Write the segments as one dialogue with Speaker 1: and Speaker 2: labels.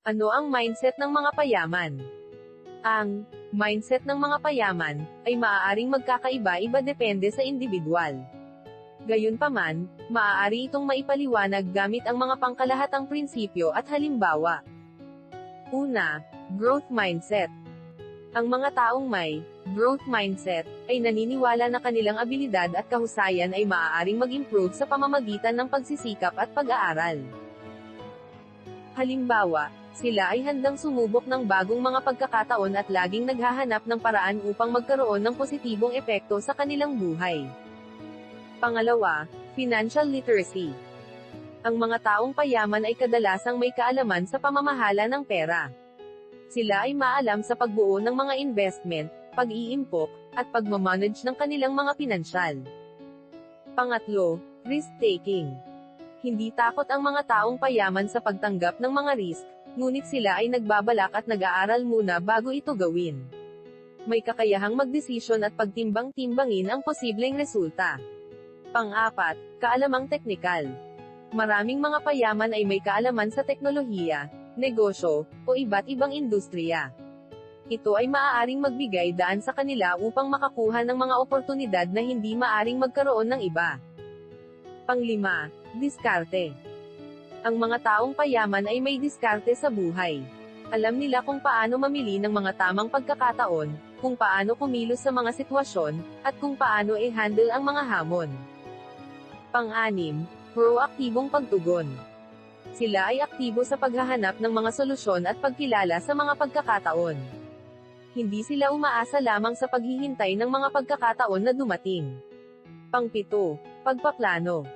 Speaker 1: Ano ang mindset ng mga payaman? Ang mindset ng mga payaman ay maaaring magkakaiba-iba depende sa individual. Gayunpaman, maaari itong maipaliwanag gamit ang mga pangkalahatang prinsipyo at halimbawa. Una, growth mindset. Ang mga taong may growth mindset ay naniniwala na kanilang abilidad at kahusayan ay maaaring mag-improve sa pamamagitan ng pagsisikap at pag-aaral. Halimbawa, sila ay handang sumubok ng bagong mga pagkakataon at laging naghahanap ng paraan upang magkaroon ng positibong epekto sa kanilang buhay. Pangalawa, financial literacy. Ang mga taong payaman ay kadalasang may kaalaman sa pamamahala ng pera. Sila ay maalam sa pagbuo ng mga investment, pag-iimpok, at pagmamanage ng kanilang mga pinansyal. Pangatlo, risk-taking. Hindi takot ang mga taong payaman sa pagtanggap ng mga risk, ngunit sila ay nagbabalak at nag-aaral muna bago ito gawin. May kakayahang magdesisyon at pagtimbang-timbangin ang posibleng resulta. Pang-apat, kaalamang teknikal. Maraming mga payaman ay may kaalaman sa teknolohiya, negosyo, o iba't ibang industriya. Ito ay maaaring magbigay daan sa kanila upang makakuha ng mga oportunidad na hindi maaring magkaroon ng iba. Panglima, diskarte. Ang mga taong payaman ay may diskarte sa buhay. Alam nila kung paano mamili ng mga tamang pagkakataon, kung paano kumilos sa mga sitwasyon, at kung paano i-handle ang mga hamon. Pang-anim, proaktibong pagtugon. Sila ay aktibo sa paghahanap ng mga solusyon at pagkilala sa mga pagkakataon. Hindi sila umaasa lamang sa paghihintay ng mga pagkakataon na dumating. Pangpito, pagpaplano.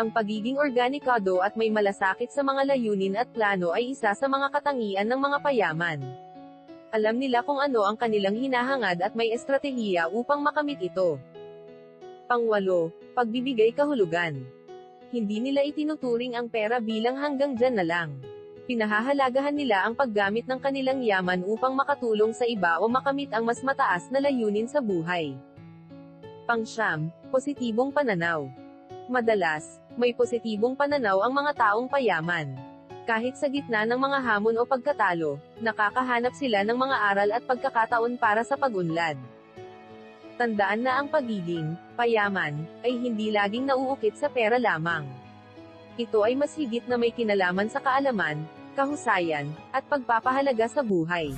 Speaker 1: Ang pagiging organikado at may malasakit sa mga layunin at plano ay isa sa mga katangian ng mga payaman. Alam nila kung ano ang kanilang hinahangad at may estratehiya upang makamit ito. Pangwalo, pagbibigay kahulugan. Hindi nila itinuturing ang pera bilang hanggang dyan na lang. Pinahahalagahan nila ang paggamit ng kanilang yaman upang makatulong sa iba o makamit ang mas mataas na layunin sa buhay. Pangsyam, positibong pananaw. Madalas, may positibong pananaw ang mga taong payaman. Kahit sa gitna ng mga hamon o pagkatalo, nakakahanap sila ng mga aral at pagkakataon para sa pagunlad. Tandaan na ang pagiging payaman ay hindi laging nauukit sa pera lamang. Ito ay mas higit na may kinalaman sa kaalaman, kahusayan, at pagpapahalaga sa buhay.